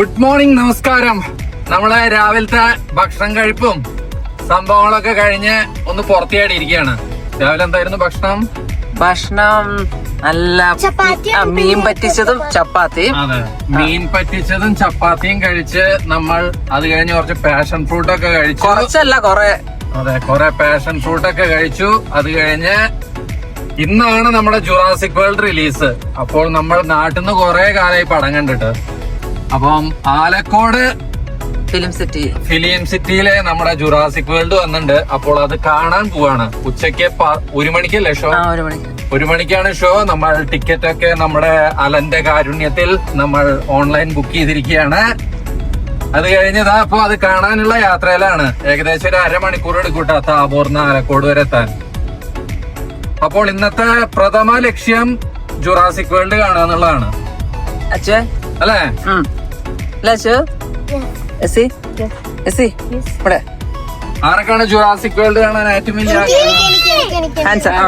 Good morning നമസ്കാരം. നമ്മളെ രാവിലത്തെ ഭക്ഷണം കഴിപ്പും സംഭവങ്ങളൊക്കെ കഴിഞ്ഞ് ഒന്ന് പുറത്തേടി ഇരിക്കുകയാണ്. രാവിലെ എന്തായിരുന്നു ഭക്ഷണം? ഭക്ഷണം നല്ല ആ, മീൻ പറ്റിച്ചതും ചപ്പാത്തിയും. അതെ. മീൻ പറ്റിച്ചതും ചപ്പാത്തിയും കഴിച്ച് നമ്മൾ അത് കഴിഞ്ഞ് കുറച്ച് പാഷൻ ഫ്രൂട്ട് ഒക്കെ കഴിച്ചു. കുറച്ചല്ല കൊറേ. അതെ കുറെ പാഷൻ ഫ്രൂട്ട് ഒക്കെ കഴിച്ചു. അത് കഴിഞ്ഞ് ഇന്നാണ് നമ്മുടെ ജുറാസിക് വേൾഡ് റിലീസ് അപ്പോൾ നമ്മൾ നാട്ടിൽ നിന്ന് കുറെ കാലമായി പടം കണ്ടിട്ട്. അപ്പം ആലക്കോട് ഫിലിം സിറ്റി. ഫിലിം സിറ്റിയിലെ നമ്മുടെ ജുറാസിക് വേൾഡ് വന്നിട്ടുണ്ട്. അപ്പോൾ അത് കാണാൻ പോവാണ്. ഉച്ചയ്ക്ക് ഒരു മണിക്കല്ലേ ഷോ ആ ഒരു മണിക്ക്. ഒരു മണിക്കാണ് ഷോ നമ്മൾ ടിക്കറ്റ് ഒക്കെ നമ്മുടെ അലന്റെ കാരുണ്യത്തിൽ നമ്മൾ ഓൺലൈൻ ബുക്ക് ചെയ്തിരിക്കുകയാണ്. അത് കഴിഞ്ഞതാ അപ്പൊ അത് കാണാനുള്ള യാത്രയിലാണ്. ഏകദേശം ഒരു അരമണിക്കൂർ എടുക്കൂട്ടാ താബോർന്ന് ആലക്കോട് വരെ എത്താൻ. അപ്പോൾ ഇന്നത്തെ പ്രഥമ ലക്ഷ്യം ജുറാസിക് വേൾഡ് കാണുക എന്നുള്ളതാണ് അല്ലേ? അച്ഛോ എസി എസി ഇവിടെ. ആരൊക്കെയാണ് ജുറാസിക് വേൾഡ് കാണാൻ ഏറ്റവും വലിയ ആഗ്രഹം? ആ.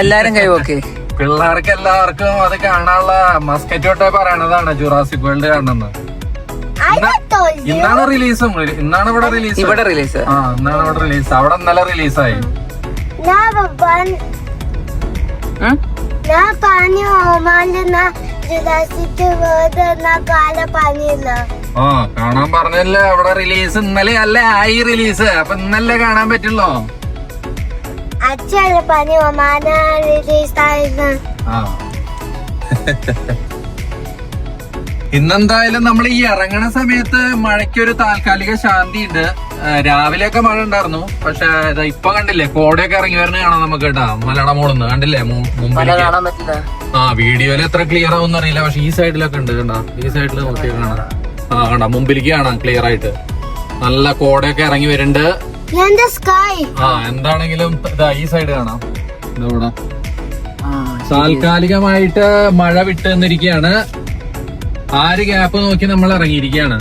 എല്ലാരും കൈ ഓക്കെ പിള്ളേർക്ക് എല്ലാവർക്കും അത് കാണാനുള്ള മസ്കറ്റ് തൊട്ടേ പറയണതാണ് ജുറാസിക് വേൾഡ് കാണുന്നത് ഇന്നാണ് റിലീസും ഇന്നാണ് ഇവിടെ റിലീസ് ഇവിടെ റിലീസ് ആ ഇന്നാണ് ഇവിടെ റിലീസ് അവിടെ ഇന്നലെ റിലീസായി ഞാൻ പറഞ്ഞു ഓമാന്റെ ആ കാണാൻ പറഞ്ഞല്ലോ. അവിടെ റിലീസ് ഇന്നലെ അല്ല? ആയി റിലീസ് അപ്പൊ ഇന്നലെ കാണാൻ പറ്റുള്ളോ. അച്ഛന് പനി ഓമാന റിലീസ് ആയിരുന്നു ആ. ഇന്നെന്തായാലും നമ്മൾ ഈ ഇറങ്ങണ സമയത്ത് മഴയ്ക്കൊരു താൽക്കാലിക ശാന്തി ഉണ്ട് രാവിലെയൊക്കെ മഴ ഉണ്ടായിരുന്നു. പക്ഷെ ഇപ്പൊ കണ്ടില്ലേ കോടയൊക്കെ ഇറങ്ങി വരണ കാണാം നമുക്ക് കേട്ടാ മലയാള മോളിന്ന് കണ്ടില്ലേ മുമ്പിലേക്ക്. കാണാൻ പറ്റില്ല. ആ വീഡിയോയിൽ എത്ര ക്ലിയർ ആവും അറിയില്ല. പക്ഷെ ഈ സൈഡിലൊക്കെ ഉണ്ട് കണ്ടാ. ഈ സൈഡിൽ നോക്കിയാൽ കാണാം. ആ കണ്ടാ മുമ്പിലേക്ക് കാണാം ക്ലിയർ ആയിട്ട്. നല്ല കോടയൊക്കെ ഇറങ്ങി വരുന്നുണ്ട്. ആ എന്താണെങ്കിലും ഇതാ ഈ സൈഡ് കാണാം. ഇതവിടെ താൽക്കാലികമായിട്ട് മഴ വിട്ട് നിന്നിരിക്കുകയാണ് ആര് ഗ്യാപ്പ് നോക്കി നമ്മൾ ഇറങ്ങിയിരിക്കുകയാണ്.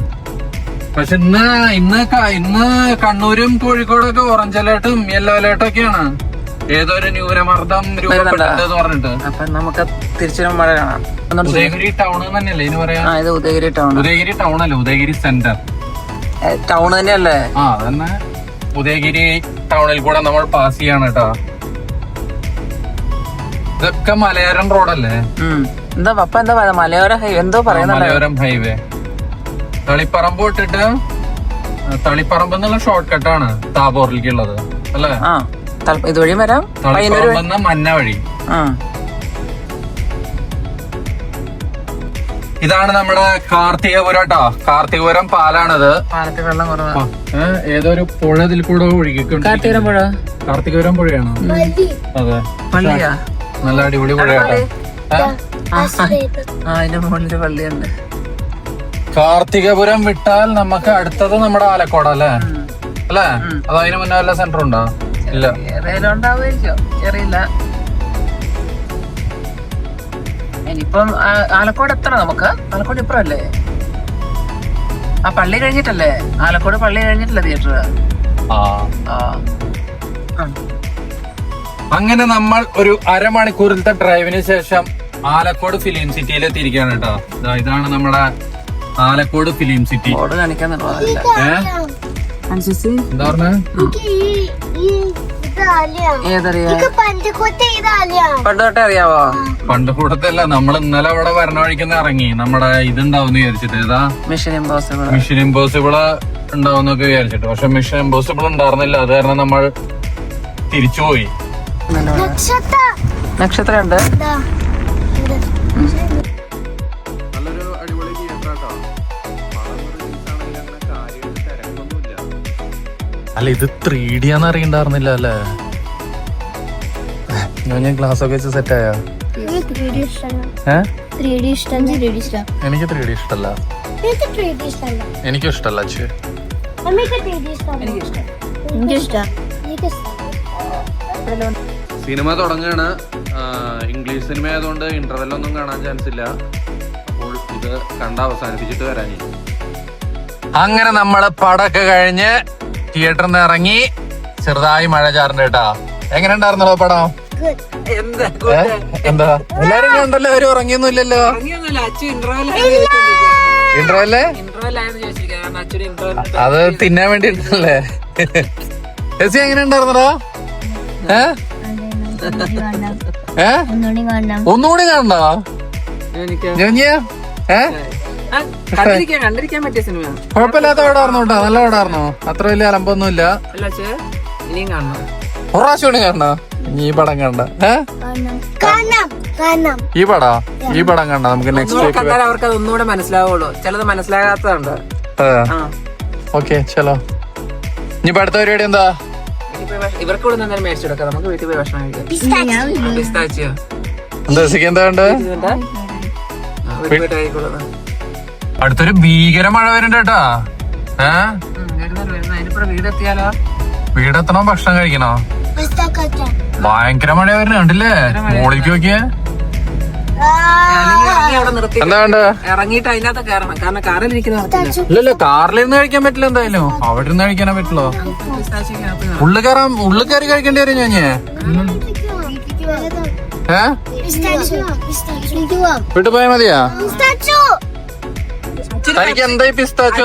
പക്ഷെ ഇന്ന് ഇന്ന് ഇന്ന് കണ്ണൂരും കോഴിക്കോടൊക്കെ ഓറഞ്ച് അലേർട്ടും യെല്ലോ അലേർട്ടും ഒക്കെയാണ്. ഏതോ ഒരു ന്യൂനമർദ്ദം രൂപപ്പെട്ടിട്ട് പറഞ്ഞിട്ട്. അപ്പൊ നമുക്ക് തിരിച്ചു മഴ കാണാം. ഉദയഗിരി ടൗൺ തന്നെയല്ലേ ഇനി പറയാ? ആ ഇത് ഉദയഗിരി ടൗൺ ഉദയഗിരി ടൗൺ അല്ലേ? ഉദയഗിരി സെന്റർ ടൗൺ തന്നെയല്ലേ? ആ അതന്നെ. ഉദയഗിരി ടൗണിൽ കൂടെ നമ്മൾ പാസ് ചെയ്യാണ് കേട്ടോ. ഇതൊക്കെ മലയാരം റോഡല്ലേ. എന്താ പപ്പ എന്താ പറയുക മലയോര ഹൈവേ എന്തോ മലയോരം ഹൈവേ. തളിപ്പറമ്പ് വിട്ടിട്ട് തളിപ്പറമ്പ് എന്നുള്ള ഷോർട്ട് കട്ടാണ് താപോറിലേക്കുള്ളത് അല്ലേ ഇതുവഴി വരാം? തളിപ്പറമ്പ് എന്ന മന്ന വഴി. ആ. ഇതാണ് നമ്മുടെ കാർത്തികപുരം കേട്ടോ കാർത്തികപുരം പാലാണിത്. പാലത്തിൽ വെള്ളം ഏതോ ഒരു പുഴ ഇതിൽ കൂടെ ഒഴുകിക്കൊണ്ട് കാർത്തികരം പുഴ? കാർത്തികപുരം പുഴയാണോ? അതെ. പള്ളിയാ നല്ല അടിപൊളി പുഴ കേട്ടോ ആ അതിന്റെ മുകളിൽ പള്ളിയുണ്ട് കാർത്തികപുരം വിട്ടാൽ നമുക്ക് അടുത്തത് നമ്മുടെ ആലക്കോട് അല്ലേ? അല്ലേ? അത് അതിന് മുന്നേ വല്ല സെന്റർ ഉണ്ടോ? ഇല്ല. ചെറിയില്ല. ഇനിയിപ്പം ആലക്കോട് എത്ര നമുക്ക്. ആലക്കോട് ഇപ്പുറം അല്ലേ ആ പള്ളി കഴിഞ്ഞിട്ടല്ലേ? ആലക്കോട് പള്ളി കഴിഞ്ഞിട്ടല്ലേ തിയേറ്റർ. അങ്ങനെ നമ്മൾ ഒരു അരമണിക്കൂറിലത്തെ ഡ്രൈവിന് ശേഷം ആലക്കോട് ഫിലിം സിറ്റിയിൽ എത്തിയിരിക്കുകയാണ് കേട്ടോ. ഇതാണ് നമ്മുടെ ആലക്കോട് ഫിലിം സിറ്റി. എന്താ പറഞ്ഞ? അറിയാവോ? പണ്ട് കൂടത്തല്ല നമ്മൾ ഇന്നലെ അവിടെ വരണ വഴിക്കുന്ന ഇറങ്ങി. നമ്മുടെ ഇതുണ്ടാവും വിചാരിച്ചിട്ട്. ഏതാ? മിഷൻ ഇമ്പോസിബിൾ മിഷൻ ഇമ്പോസിബിൾ ഉണ്ടാവുന്നൊക്കെ വിചാരിച്ചിട്ട്. പക്ഷെ മിഷൻ ഇമ്പോസിബിൾ ഉണ്ടായിരുന്നില്ല. അത് കാരണം നമ്മൾ തിരിച്ചുപോയി. നക്ഷത്ര. നക്ഷത്രം ഉണ്ട് ഇതാ. നല്ലൊരു അടിപൊളി അല്ല ഇത് ത്രീ ഡി ആന്ന് അറിയണ്ടായിരുന്നില്ല അല്ലേ ഞാൻ ഗ്ലാസ് ഒക്കെ വെച്ച് സെറ്റ് ആയ? എനിക്ക് 3D ഇഷ്ടമല്ല. ഏ? 3D ഇഷ്ടം 3D ഇഷ്ടം. എനിക്ക് ത്രീ ഡി ഇഷ്ടല്ല. എനിക്ക് 3D ഇഷ്ടമല്ല എനിക്കും ഇഷ്ടല്ല അച്ഛ അമ്മയ്ക്ക് 3D ഇഷ്ടമല്ല എനിക്ക് ഇഷ്ടം എനിക്ക് ഇഷ്ടം എനിക്ക് ഇഷ്ടം സിനിമ തുടങ്ങുകയാണ് ഇംഗ്ലീഷ് സിനിമ ആയതുകൊണ്ട് ഇന്റർവെൽ ഒന്നും കാണാൻ ചാൻസ് ഇല്ല. അപ്പോൾ ഇത് കണ്ട് അവസാനിപ്പിച്ചിട്ട് വരാനി. അങ്ങനെ നമ്മൾ പടമൊക്കെ കഴിഞ്ഞ് തിയേറ്ററിൽ നിന്ന് ഇറങ്ങി ചെറുതായി മഴ ചാറുണ്ട് കേട്ടാ. എങ്ങനെ ഉണ്ടായിരുന്നല്ലോ പടം? ഗുഡ്. എന്താ? എന്താ എല്ലാരും കണ്ടല്ലോ ആരും ഉറങ്ങിയൊന്നും ഇല്ലല്ലോ ഇന്റർവെല്ലേ അത് തിന്നാൻ വേണ്ടിട്ടല്ലേ എസി എങ്ങനെ ഉണ്ടായിരുന്നടാ? ഏ? ഏ? ഒന്നുകൂടി കാണണം. ഒന്നുകൂടി കാണണ്ടോ കുഴപ്പമില്ലാത്ത പടാർന്നു കേട്ടോ നല്ല പടാർന്നു അത്ര വലിയ അലമ്പൊന്നും ഇല്ല കാണണം. പ്രാവശ്യം കൂടി കാണണ്ട ഇനി ഈ പടം കണ്ട. ഈ പടാ? ഈ പടം കണ്ട നമുക്ക് നെക്സ്റ്റ് വീക്ക് കണ്ടാൽ അവർക്ക് അത് ഒന്നുകൂടെ മനസ്സിലാവുള്ളൂ. ചിലത് മനസ്സിലാകാത്തതുണ്ട്. ഓക്കെ ചലോ. ഇനിയിപ്പോ അടുത്ത പരിപാടി എന്താ? ഇവർക്ക് ഇവിടെ നിന്ന് മേടിച്ചു കൊടുക്കാം. നമുക്ക് വീട്ടിൽ പോയി ഭക്ഷണം കഴിക്കാം. പിസ്താച്ചിയോ? എന്താ എന്താ അടുത്തൊരു ഭീകര മഴ വരുന്നുണ്ട് കേട്ടാ. ഏ? വരുന്നത് വരുന്നത് അതിനിപ്പുറം വീടെത്തിയാലോ? വീടെത്തണോ ഭക്ഷണം കഴിക്കണോ? ഭയങ്കര മഴ വരണ കണ്ടില്ലേ? മോളിക്ക് നോക്കിയേ. അല്ലെങ്കിൽ ഇറങ്ങി അവിടെ നിർത്തി എന്താ വേണ്ടത്? ഇറങ്ങിയിട്ട് അതിനകത്ത് കയറണം. കാരണം കാറിൽ ഇരിക്കുന്ന. ഇല്ലല്ലോ കാറിലിരുന്ന് കഴിക്കാൻ പറ്റില്ല എന്തായാലും. അവിടെ ഇരുന്ന് കഴിക്കാനേ പറ്റുള്ളൂ. ഉള്ളു കയറാൻ ഉള്ളു കയറി കഴിക്കേണ്ടി വരും ഞാൻ ഏ? വീട്ടിൽ പോയാ മതിയാ? തനിക്ക് എന്തായി പിസ്താച്ചു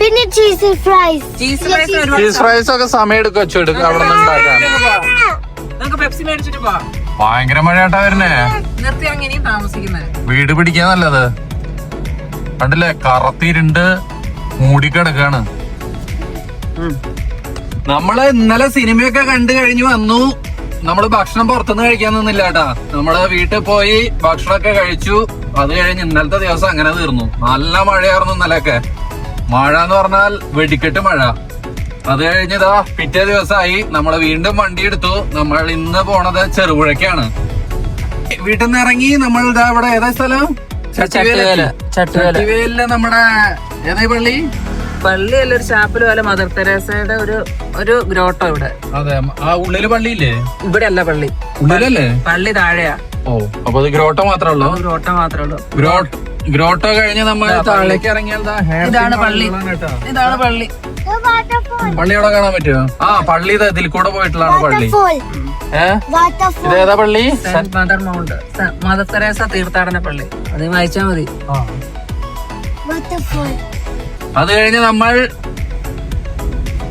പിന്നെ cheese fries cheese fries cheese fries ഒക്കെ സമയം എടുക്കും വെച്ചു എടുക്കും അവിടെ നിന്ന് ഉണ്ടാക്കാൻ. നമുക്ക് പെപ്സി മേടിച്ചിട്ട് പോവാം. ഭയങ്കര മഴയാട്ടാ വരുന്നേ. നിർത്തി ഇറങ്ങി വീട് പിടിക്കാൻ നല്ലത്. കണ്ടില്ലേ? കറത്തിരുണ്ട് മൂടിക്കിടക്കാണ് നമ്മൾ ഇന്നലെ സിനിമയൊക്കെ കണ്ടു കഴിഞ്ഞു വന്നു. നമ്മൾ ഭക്ഷണം പുറത്തുനിന്ന് കഴിക്കാൻ നിന്നില്ല കേട്ടാ. നമ്മൾ വീട്ടിൽ പോയി ഭക്ഷണമൊക്കെ കഴിച്ചു. അത് കഴിഞ്ഞ് ഇന്നലത്തെ ദിവസം അങ്ങനെ തീർന്നു. നല്ല മഴയായിരുന്നു ഇന്നലെയൊക്കെ. മഴ എന്ന് പറഞ്ഞാൽ വെടിക്കെട്ട് മഴ. അത് കഴിഞ്ഞതാ പിറ്റേ ദിവസമായി നമ്മൾ വീണ്ടും വണ്ടി എടുത്തു. നമ്മൾ ഇന്ന് പോണത് ചെറുപുഴക്കാണ് വീട്ടിൽ നിന്ന് ഇറങ്ങി നമ്മൾ ഇതാ ഇവിടെ ഏതാ സ്ഥലം? ചട്ടുവേല. ചട്ടുവേല. ചട്ടിവേലിൽ നമ്മുടെ ഏതാ പള്ളി പള്ളി? അല്ല ഒരു ചാപ്പൽ പോലെ മദർ തെരേസയുടെ ഒരു ഒരു ഗ്രോട്ടോ ഇവിടെ. അതെ ആ ഉള്ളിൽ പള്ളിയില്ലേ? ഇവിടെ അല്ല പള്ളി. ഉള്ളിലല്ലേ? പള്ളി താഴെയാ. ഓ അപ്പൊ അത് ഗ്രോട്ടോ മാത്രമേ ഉള്ളൂ? ഗ്രോട്ടോ മാത്രമേ ഉള്ളൂ. ഗ്രോട്ട് ഗ്രോട്ടോ കഴിഞ്ഞ് നമ്മൾ താഴേക്ക് ഇറങ്ങിയാൽ ഇതാണ് പള്ളി. ഇതാണ് പള്ളി. പള്ളി അവിടെ കാണാൻ പറ്റുമോ? ആ പള്ളി ഇത് ഇതിൽ കൂടെ പോയിട്ടുള്ളതാണ് പള്ളി. ഇതേതാ പള്ളി? സെന്റ് മദർ മൗണ്ട് സെ- മദർ തെരേസ തീർത്ഥാടന പള്ളി. അത് വായിച്ചാ മതി. അത് കഴിഞ്ഞ് നമ്മൾ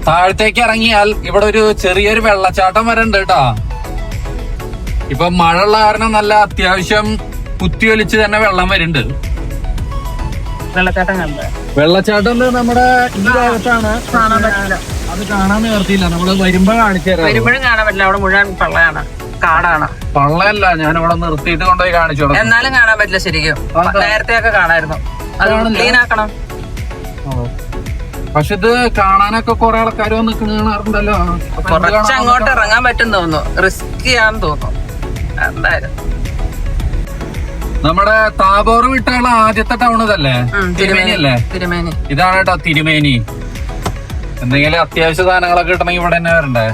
താഴത്തേക്ക് ഇറങ്ങിയാൽ ഇവിടെ ഒരു ചെറിയൊരു വെള്ളച്ചാട്ടം വരണ്ട് ഉണ്ട് കേട്ടാ. ഇപ്പൊ മഴ ഉള്ള കാരണം നല്ല അത്യാവശ്യം കുത്തിയൊലിച്ച് തന്നെ വെള്ളം വരുന്നുണ്ട്. വെള്ളച്ചാട്ടം കണ്ട്? വെള്ളച്ചാട്ടം നമ്മുടെ ഈ ഭാഗത്താണ്. കാണാൻ പറ്റില്ല. അത് കാണാൻ നിവർത്തിയില്ല. നമ്മൾ വരുമ്പോ കാണിച്ചു തരാം. വരുമ്പോഴും കാണാൻ പറ്റില്ല. അവിടെ മുഴുവൻ പള്ളയാണ്. കാടാണ്. പള്ളയല്ല ഞാൻ അവിടെ നിർത്തിയിട്ട് കൊണ്ടുപോയി കാണിച്ചു എന്നാലും കാണാൻ പറ്റില്ല ശരിക്കും. നേരത്തെ ഒക്കെ കാണായിരുന്നു. അത് ക്ലീൻ ആക്കണം. പക്ഷെ ഇത് കാണാനൊക്കെ കുറെ ആൾക്കാർ വന്ന് കാണാറുണ്ടല്ലോ. കുറച്ച് അങ്ങോട്ട് ഇറങ്ങാൻ പറ്റും തോന്നുന്നു. റിസ്ക് ചെയ്യാൻ തോന്നുന്നു. എന്തായാലും. നമ്മുടെ താബോർ വിട്ടുള്ള ആദ്യത്തെ ടൗൺ ഇതല്ലേ? തിരുമേനി. അല്ലേ തിരുമേനി. ഇതാണ് കേട്ടോ തിരുമേനി. എന്തെങ്കിലും അത്യാവശ്യ സാധനങ്ങളൊക്കെ കിട്ടണമെങ്കിൽ ഇവിടെ തന്നെ വരണ്ടേ?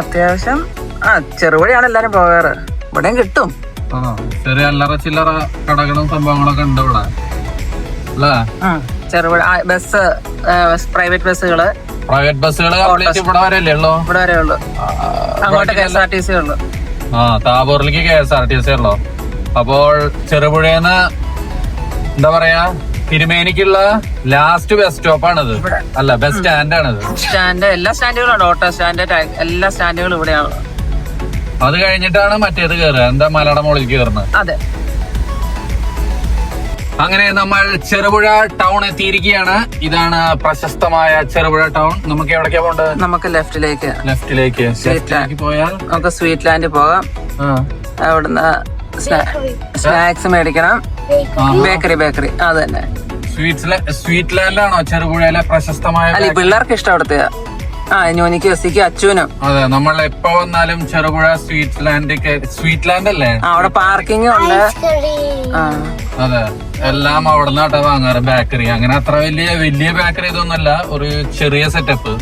അത്യാവശ്യം ആ ചെറുപടിയാണ് എല്ലാരും പോകാറ്. ഇവിടെയും കിട്ടും. ചെറിയ അല്ലറ ചില്ലറ കടകളും സംഭവങ്ങളൊക്കെ ഉണ്ട് ഇവിടെ. അല്ലേ. ചെറുപുഴ ബസ് പ്രൈവറ്റ് ബസ്സുകൾ. പ്രൈവറ്റ് ബസ്സുകൾ ഇവിടെ വരെയല്ലേ ഉള്ളൂ? ഇവിടെ വരെ ഉള്ളൂ. അങ്ങോട്ട് K S R T C ഉള്ളു. ആ താബോറിലേക്ക് K S R T C ഉള്ളു? അപ്പോൾ ചെറുപുഴേന്ന് എന്താ പറയാ തിരുമേനിക്കുള്ള ലാസ്റ്റ് ബസ് ഇവിടെ. അല്ല ബസ് ഇത്. സ്റ്റാൻഡ് എല്ലാ സ്റ്റാൻഡുകളും ഉണ്ട്. ഓട്ടോ സ്റ്റാൻഡ് എല്ലാ സ്റ്റാൻഡുകളും ഇവിടെയാണ് അത് കഴിഞ്ഞിട്ടാണ് മറ്റേത് കയറുക എന്താ മലയുടെ മുകളിൽ കയറുന്നത് അതെ. അങ്ങനെ നമ്മൾ ചെറുപുഴ ടൗൺ എത്തിയിരിക്കുകയാണ്. ഇതാണ് പ്രശസ്തമായ ചെറുപുഴ ടൗൺ നമുക്ക് എവിടേക്കാ പോകേണ്ടത്? നമുക്ക് ലെഫ്റ്റിലേക്ക് ലെഫ്റ്റിലേക്ക് പോയാൽ? നമുക്ക് സ്വീറ്റ് ലാൻഡ് പോകാം. അവിടുന്ന് സ്നാക്സ് മേടിക്കണം. ബേക്കറി ബേക്കറി അത് തന്നെ. സ്വീറ്റ്സ് ല- സ്വീറ്റ് ലാൻഡാണോ ചെറുപുഴയിലെ പ്രശസ്തമായ അല്ല ഈ പിള്ളേർക്ക് ഇഷ്ടം അവിടുത്തെ. ആ ഞോനിക്ക് എസിക്ക് അച്ഛനും. അതെ നമ്മൾ എപ്പോ വന്നാലും Cherupuzha sweet land sweet land അല്ലേ? ആ അവിടെ പാർക്കിംഗ് ഉണ്ട്. അതെ എല്ലാം അവിടെ നിന്നാട്ടാ വാങ്ങാറ് ബേക്കറി അങ്ങനെ അത്ര വലിയ വലിയ ബേക്കറി ഇതൊന്നുമല്ല ഒരു ചെറിയ സെറ്റപ്പ്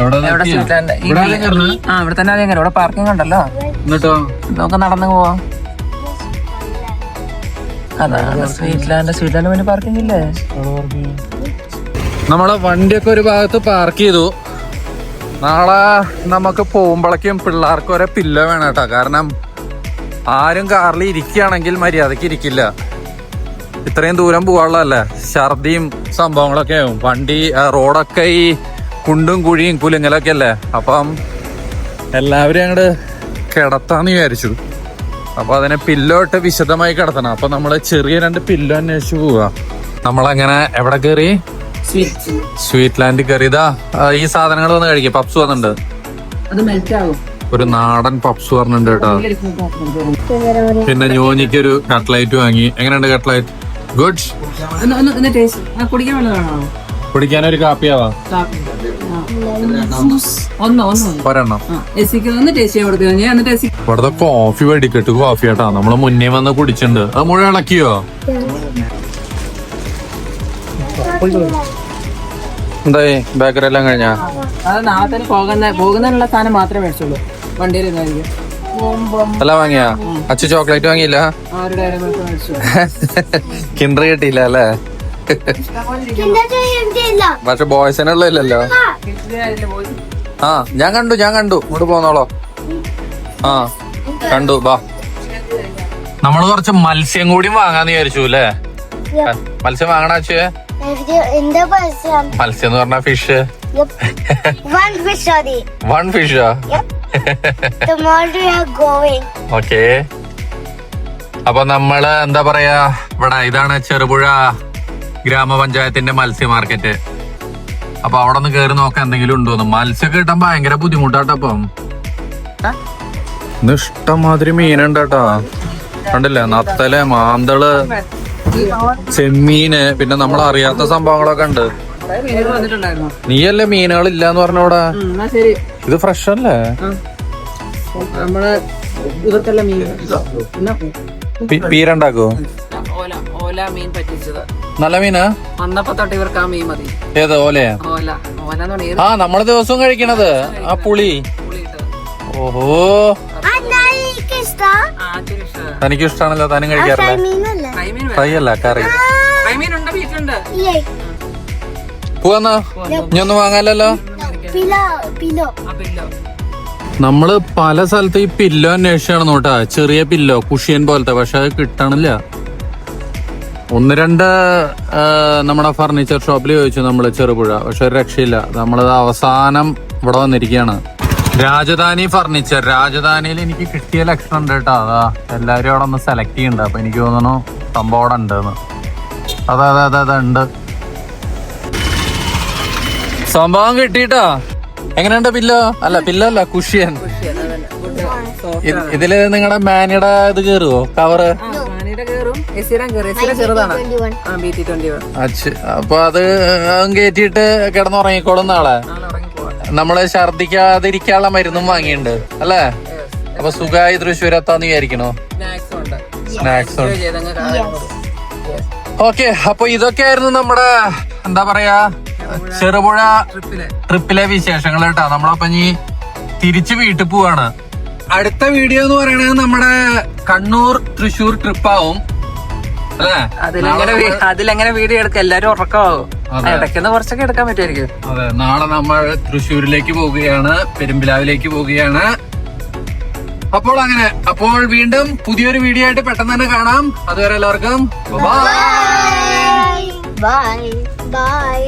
ഇവിടെ തന്നെ ഇവിടെ പാർക്കിംഗ് ഉണ്ടല്ലോ. എന്നിട്ടോ? നമുക്ക് നടന്നു പോവാം. അതാണ് സ്വീറ്റ് ലാൻഡ് സ്വീറ്റ് ലാൻഡ് പിന്നെ പാർക്കിംഗ് ഇല്ലേ? നമ്മളെ വണ്ടിയൊക്കെ ഒരു ഭാഗത്ത് പാർക്ക് ചെയ്തു. നാളെ നമുക്ക് പോകുമ്പോഴേക്കും പിള്ളേർക്ക് ഒരേ പില്ലോ വേണം കേട്ടോ. കാരണം ആരും കാറിൽ ഇരിക്കുകയാണെങ്കിൽ മര്യാദയ്ക്ക് ഇരിക്കില്ല. ഇത്രയും ദൂരം പോകാനുള്ളതല്ലേ ഛർദിയും സംഭവങ്ങളൊക്കെ ആവും. വണ്ടി റോഡൊക്കെ ഈ കുണ്ടും കുഴിയും കുലുങ്ങലൊക്കെ അല്ലേ? അപ്പം എല്ലാവരും അങ്ങോട്ട് കിടത്താന്ന് വിചാരിച്ചു. അപ്പൊ അതിനെ പില്ലോട്ട് വിശദമായി കിടത്തണം. അപ്പൊ നമ്മൾ ചെറിയ രണ്ട് പില്ലോ അന്വേഷിച്ചു പോവാ. നമ്മളങ്ങനെ എവിടെ കയറി സ്വീറ്റ് ലാൻഡ് കയറിയതാ ഈ സാധനങ്ങൾ വന്ന് കഴിക്കും. പപ്സ് വന്നിട്ടുണ്ട്. ഒരു നാടൻ പപ്സ് പറഞ്ഞിട്ടുണ്ട് കേട്ടോ. പിന്നെ ഞോനിക്ക് ഒരു കട്ട്ലൈറ്റ് വാങ്ങി. എങ്ങനെയുണ്ട് കട്ട്ലൈറ്റ് ഗുഡ് കുടിക്കാൻ കുടിക്കാൻ ഒരു കാപ്പിയാവാ ഒന്ന് ഒന്നോ ഒരെണ്ണം. എസിക്ക് ഒന്ന് ടേസ്റ്റ് ചെയ്യാൻ കൊടുത്തു. ഞാൻ എന്നിട്ട് എസി ഇവിടുത്തെ കോഫി വെടിക്കെട്ട് കോഫി ആട്ടാ. നമ്മൾ മുന്നേ വന്ന് കുടിച്ചിട്ടുണ്ട്. അത് മുഴുവൻ ഇളക്കിയോ? എന്തായി ബേക്കറി എല്ലാം കഴിഞ്ഞാ? അത് നാളെ പോകുന്ന പോകുന്നതിനുള്ള സാധനം മാത്രമേ മേടിച്ചുള്ളൂ. വണ്ടിയിൽ അല്ല എല്ലാം വാങ്ങിയാ? അച്ഛ ചോക്ലേറ്റ് വാങ്ങിയില്ല? കിണ്ടറി കിണ്ടർ കിട്ടിയില്ല അല്ലേ? പക്ഷെ ബോയ്സിനുള്ളല്ലോ ആ. ഞാൻ കണ്ടു ഞാൻ കണ്ടു. ഇങ്ങോട്ട് പോന്നോളോ. ആ കണ്ടു ബാ നമ്മൾ കുറച്ച് മത്സ്യം കൂടി വാങ്ങാന്ന് വിചാരിച്ചു അല്ലേ? മത്സ്യം വാങ്ങണാച്ചേ മത്സ്യം? എന്ന് പറഞ്ഞ ഫിഷ്. One fish. ഓക്കെ അപ്പൊ നമ്മൾ എന്താ പറയാ? ഇവിടെ ഇതാണ് ചെറുപുഴ. ഗ്രാമപഞ്ചായത്തിന്റെ മത്സ്യ മാർക്കറ്റ് അപ്പൊ അവിടെ നിന്ന് കയറി നോക്കാൻ എന്തെങ്കിലും ഉണ്ടോന്ന് മത്സ്യം കിട്ടാൻ ഭയങ്കര ബുദ്ധിമുട്ടാട്ടപ്പം ഇന്ന് മീനുണ്ടാട്ടാ. കണ്ടില്ല? നത്തൽ മാന്തൾ ചെമ്മീന് പിന്നെ നമ്മൾ അറിയാത്ത സംഭവങ്ങളൊക്കെ ഉണ്ട്. നീയല്ലേ മീനുകൾ ഇല്ലാന്ന് ശരി. ഇത് ഫ്രഷ് അല്ലേ പീരണ്ടാക്കോ? ഓല ഓല മീൻ പറ്റിച്ചത്. നല്ല മീനാ? വന്നപ്പോ തൊട്ട് ഇവർക്ക് ആ മീൻ മതി. ഏത് ഓലയാ? ഓല. ഓല ആ നമ്മൾ ദിവസവും കഴിക്കണത്. ആ പുളി. ഓഹോ. തനിക്ക് ഇഷ്ടാണല്ലോ താനും കഴിക്കാറില്ല? ഫ്രൈ അല്ല കറി. പോവാന്നാ? ഇനി ഒന്നും വാങ്ങാലല്ലോ നമ്മൾ പല സ്ഥലത്ത് ഈ പില്ലോ അന്വേഷിച്ചാണ് നോട്ടാ. ചെറിയ പില്ലോ കുഷിയൻ പോലത്തെ പക്ഷെ അത് കിട്ടണില്ല. ഒന്ന് രണ്ട് നമ്മുടെ ഫർണിച്ചർ ഷോപ്പിൽ ചോദിച്ചു നമ്മൾ ചെറുപുഴ. പക്ഷെ ഒരു രക്ഷയില്ല. നമ്മളത് അവസാനം ഇവിടെ വന്നിരിക്കുകയാണ് രാജധാനി ഫർണിച്ചർ രാജധാനിയിൽ എനിക്ക് കിട്ടിയ ലക്ഷണം ഉണ്ട് കേട്ടോ. അതാ എല്ലാവരും അവിടെ ഒന്ന് സെലക്ട് ചെയ്യുന്നുണ്ട് അപ്പൊ എനിക്ക് തോന്നുന്നു സംഭവം അവിടെ ഉണ്ടെന്ന്. അതെ അതെ അതെ അതെ ഉണ്ട്. സംഭവം കിട്ടിട്ടാ? എങ്ങനെയുണ്ട് പില്ലോ? അല്ല പില്ലോ അല്ല കുഷ്യൻ. ഇത്- ഇതിൽ നിങ്ങളുടെ മാനിയുടെ ഇത് കേറുവോ? കവറ് അപ്പൊ അത് കയറ്റിയിട്ട് കിടന്നുറങ്ങിക്കോളും നാളെ. നമ്മൾ ഛർദിക്കാതിരിക്കാനുള്ള മരുന്നും വാങ്ങിയിട്ടുണ്ട് അല്ലേ? അപ്പൊ സുഖമായി തൃശ്ശൂർ എത്താന്ന് വിചാരിക്കണോ? സ്നാക്സ് ഓക്കെ അപ്പൊ ഇതൊക്കെയായിരുന്നു നമ്മുടെ എന്താ പറയാ ചെറുപുഴ ട്രിപ്പിൽ. ട്രിപ്പിലെ വിശേഷങ്ങൾ കേട്ടോ. നമ്മളപ്പൊ ഇനി തിരിച്ചു വീട്ടിൽ പോവാണ്. അടുത്ത വീഡിയോ എന്ന് പറയുന്നത് നമ്മുടെ കണ്ണൂർ തൃശ്ശൂർ ട്രിപ്പാവും അതിലെങ്ങനെ അതിലങ്ങനെ വീഡിയോ എടുക്കാം. എല്ലാരും ഉറക്കമാകും. ഇടയ്ക്കുന്ന കുറച്ചൊക്കെ എടുക്കാൻ പറ്റുമായിരിക്കും. അതെ നാളെ നമ്മൾ തൃശ്ശൂരിലേക്ക് പോവുകയാണ് പെരുമ്പിലാവിലേക്ക് പോവുകയാണ്. അപ്പോൾ അങ്ങനെ അപ്പോൾ വീണ്ടും പുതിയൊരു വീഡിയോ ആയിട്ട് പെട്ടെന്ന് തന്നെ കാണാം. അതുവരെ എല്ലാവർക്കും ബൈ ബൈ.